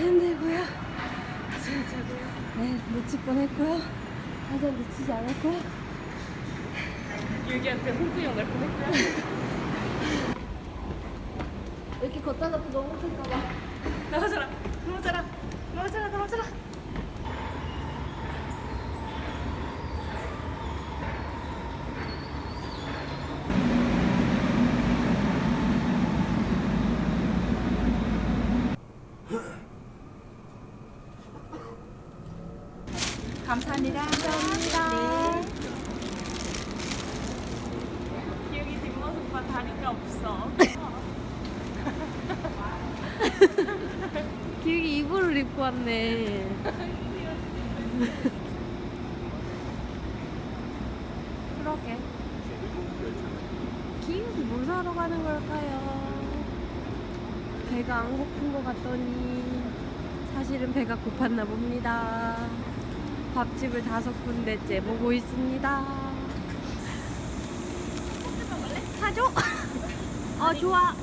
힘들고요. 네, 놓칠 뻔했고요. 하지만 놓치지 않았고요. 유기한테 홍구형 날 뻔했고요. 이렇게 걷다가 또 넘어질까봐. 나와줘라, 나와줘라, 나와줘라, 나와줘라. 감사합니다. 감사합니다. 기억이 뒷모습과 다리가 없어. 기욱이 이불을 입고 왔네. 그러게. 기욱이 뭘 사러 가는 걸까요? 배가 안 고픈 것 같더니 사실은 배가 고팠나 봅니다. 밥집을 다섯 군데째 보고 있습니다. 사줘? 어 좋아.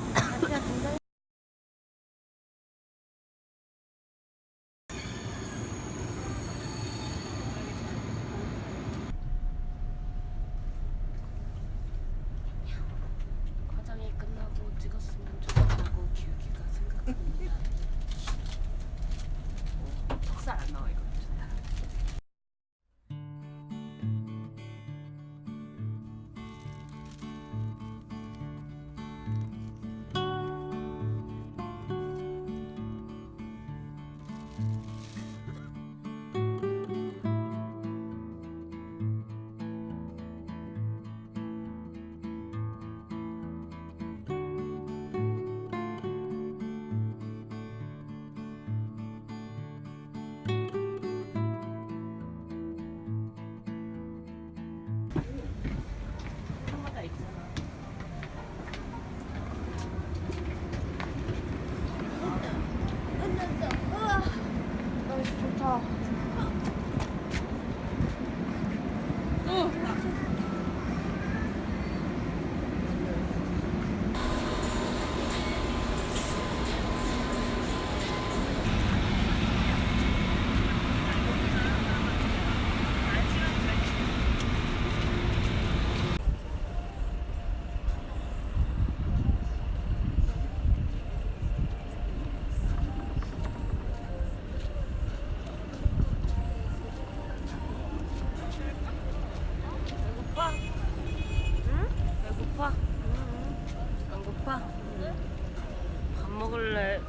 밥 먹을래?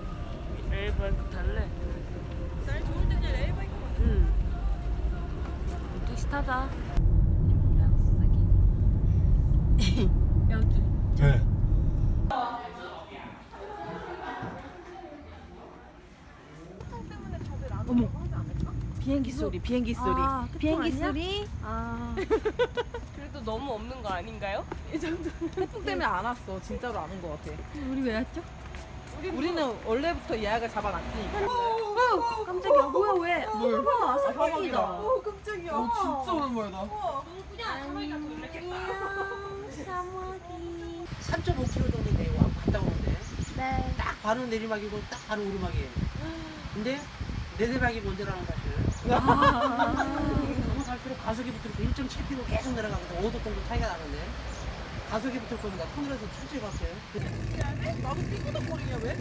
레일바이크 탈래? 날 좋을 때 그냥 레일바이크 응. 택시 타자. 여기. 네. 비행기 소리, 비행기 소리, 아, 비행기 아니야? 소리. 아, 그래도 너무 없는 거 아닌가요? 태풍 때문에 안 왔어. 진짜로 안온것 같아. 우리 왜 왔죠? 우리는 원래부터 예약을 잡아놨으니까. 어, 깜짝이야. 뭐야 왜? 뭘? 봐, 사막이다. 어, 깜짝이야. 어, 진짜 오랜만이다. 사막이. 3.5km 정도 내고 갔다 오는데 네. 딱 바로 내리막이고 딱 바로 오르막이에요. 근데 내리막이 먼저라는 사실. 아. 가면 갈수록 가속이 때 1.7km 계속 내려가거든. 5도 정도 차이가 나는데 가속이 붙을 겁니다. 터널에서 천천히 갈게요. 나도 삐꾸덕거리냐 왜?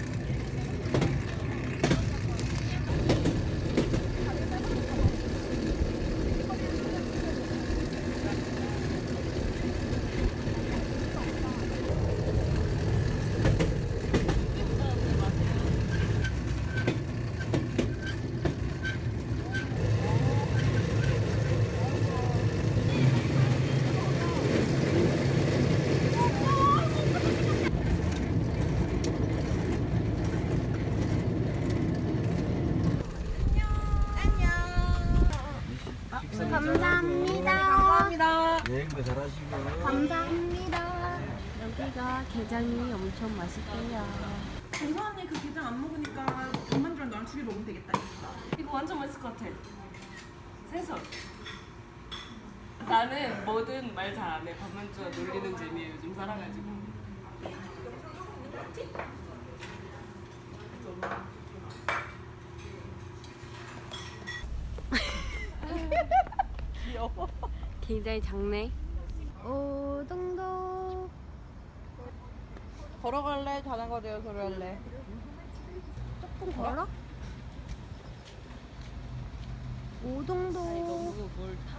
장사도 잘하시고 감사합니다. 여기가 게장이 엄청 맛있대요. 우서 언니 그 게장 안 먹으니까 반만주랑 너랑 죽이 먹으면 되겠다. 이거 완전 맛있을 것 같아. 세서. 나는 뭐든 말 잘 안 해. 반만주와 놀리는 재미에 요즘 살아가지고. 귀여워. 굉장히 작네. 오동도. 걸어갈래? 자전거 대여소로 할래? 조금 걸어? 오동도. 뭘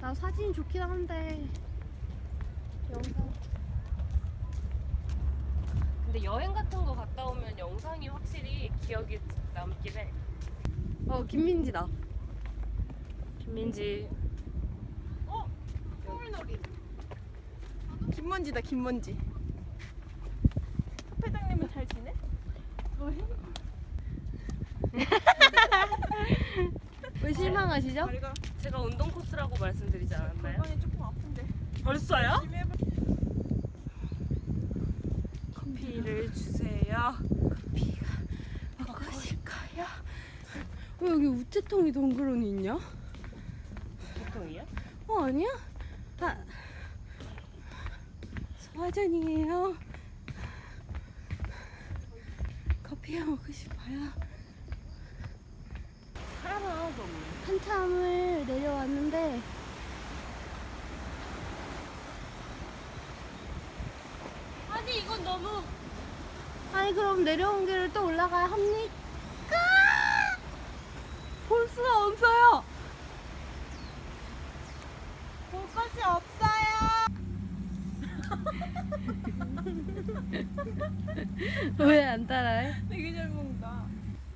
나 사진 좋긴 한데 영상. 근데 여행 같은 거 갔다 오면 영상이 확실히 기억이 남긴 해. 어 김민지다. 김민지. 소울놀이. 김먼지다 김먼지. 회장님은 잘 지내? 왜 실망하시죠? 다리가 제가 운동 코스라고 말씀드리지 않았나요? 골반이 조금 아픈데. 벌써요? 심해. 커피를 주세요. 먹고 싶어요. 왜 여기 우체통이 덩그러니 있냐? 아니야? 아 소화전이에요. 커피가 먹고 싶어요. 하나도 없네. 한참을 내려왔는데 아니 이건 너무 아니 그럼 내려온 길을 또 올라가야 합니까? 볼 수가 없어요. 볼 것이 없어요. 왜 안 따라해? 되게 잘 먹는다.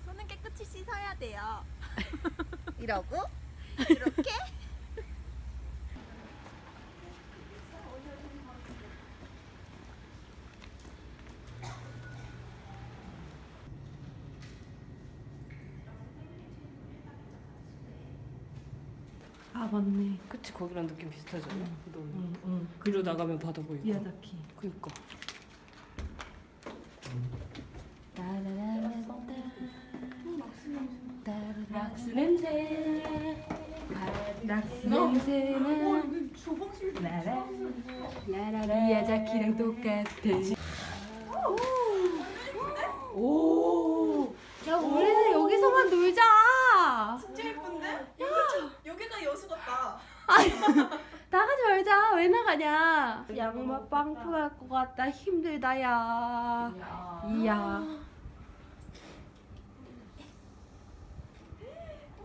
손은 깨끗이 씻어야 돼요. 이러고 이렇게 아 맞네. 그치 거기랑 느낌 비슷하잖아. 너무. 응, 응. 그리고 나가면 바다 보이고. 미야자키. 그니까. 락스 냄새. 락스 냄새는 라라 라라 미야자키랑 똑같아 오! 야 우리는 여기서만 놀자! 진짜 예쁜데? 여기가 여수 같다. 나가지 말자. 왜 나가냐? 양마 빵꾸 날것 같다. 힘들다 야. 이야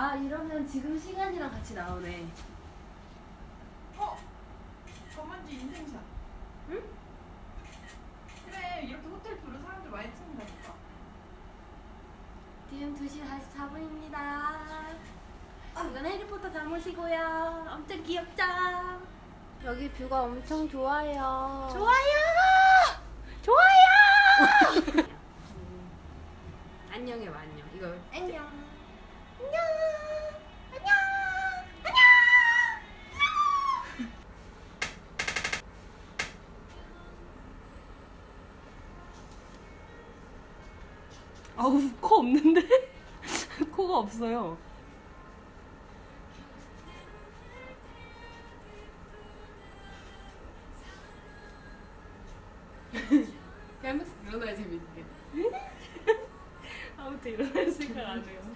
아 이러면 지금 시간이랑 같이 나오네 어? 저만지 인생샷. 응? 그래 이렇게 호텔 부른 사람들 많이 찍는다니까. 지금 2시 44분입니다. 이건 해리포터 잠옷이고요. 엄청 귀엽죠? 여기 뷰가 엄청 좋아요. 좋아요! 좋아요! 안녕해, 안녕. 이거. 안녕. 아우 코 없는데? 코가 없어요. 얄미스 일어나야 재밌게. 아무튼 일어날 생각 안 해요.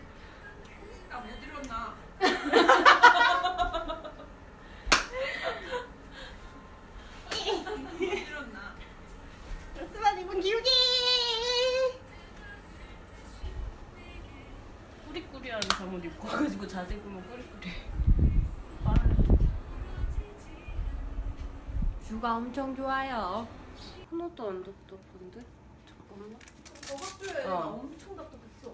와가지고 자세히 보면 꾸리꾸리. 뷰가 엄청 좋아요. 하나도 안 답답한데? 잠깐만. 저 학교에 어. 나 엄청 답답했어.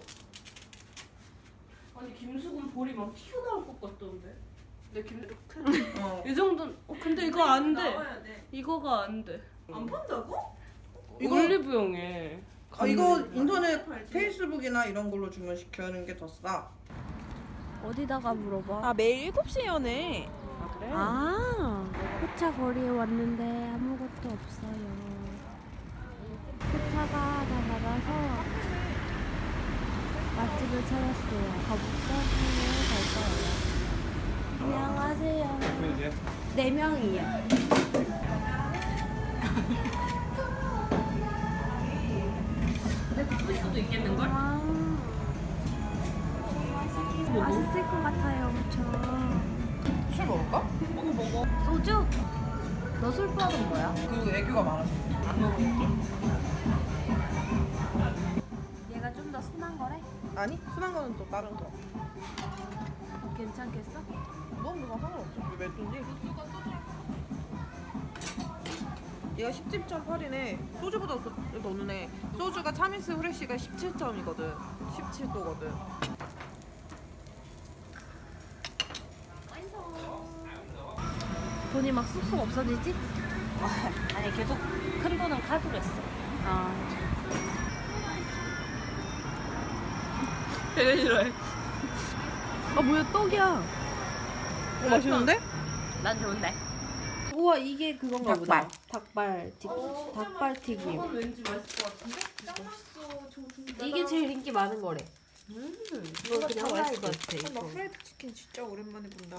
아니 김수근 볼이 막 튀어나올 것 같던데. 내 김. 어. 이 정도는. 어 근데 이거 안 돼. 나와야 돼. 이거가 안 돼. 안 판다고? 올리브영에. 아, 이거 인터넷 페이스북이나 이런 걸로 주문시켜는 게 더 싸. 어디다가 물어봐? 아 매일 7시에 여네. 아 그래? 아, 포차 거리에 왔는데 아무것도 없어요. 포차가 다 닫아서 맛집을 찾았어요. 거북선에 갈 거예요. 안녕하세요. 네 명이요. 수도 있겠는걸? 아, 맛있을 것 같아요, 그쵸? 술 먹을까? 소주? 너술 좋아하는 거야? 그 애교가 많아서. 얘가 좀 더 순한 거래? 아니 순한 거는 또 다른 거. 괜찮겠어? 넌 그거 상관없어. 왜 맥주지? 얘가 10점8이네 소주보다 더, 더 넣네. 소주가 차민스 후레쉬가 17점이거든. 17도거든. 돈이 막 쑥쑥 없어지지? 아니 계속 큰 거는 카드로 했어. 아. 되게 싫어해. 아 뭐야 떡이야. 어, 맛있는데? 난 좋은데. 우와 이게 그건가 닭발. 보다. 닭발 튀 닭발 튀김. 왠지 맛있을 것 같은데? 이게 제일 인기 많은 거래. 이거 그냥 맛있을 것 같아. 나 이거. 프라이드 치킨 진짜 오랜만에 본다.